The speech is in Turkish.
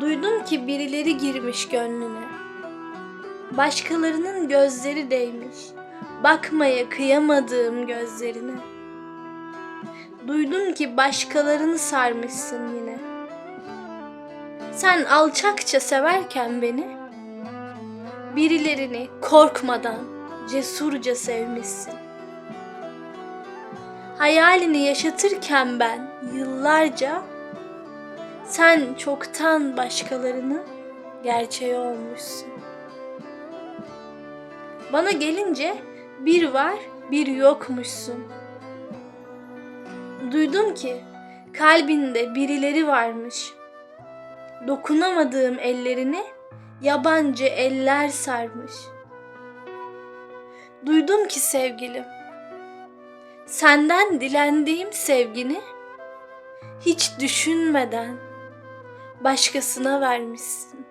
Duydum ki birileri girmiş gönlüne. Başkalarının gözleri değmiş. Bakmaya kıyamadığım gözlerine. Duydum ki başkalarını sarmışsın yine. Sen alçakça severken beni, birilerini korkmadan cesurca sevmişsin. Hayalini yaşatırken ben yıllarca sen çoktan başkalarını gerçeği olmuşsun. Bana gelince bir var bir yokmuşsun. Duydum ki kalbinde birileri varmış. Dokunamadığım ellerini yabancı eller sarmış. Duydum ki sevgilim senden dilendiğim sevgini hiç düşünmeden başkasına vermişsin.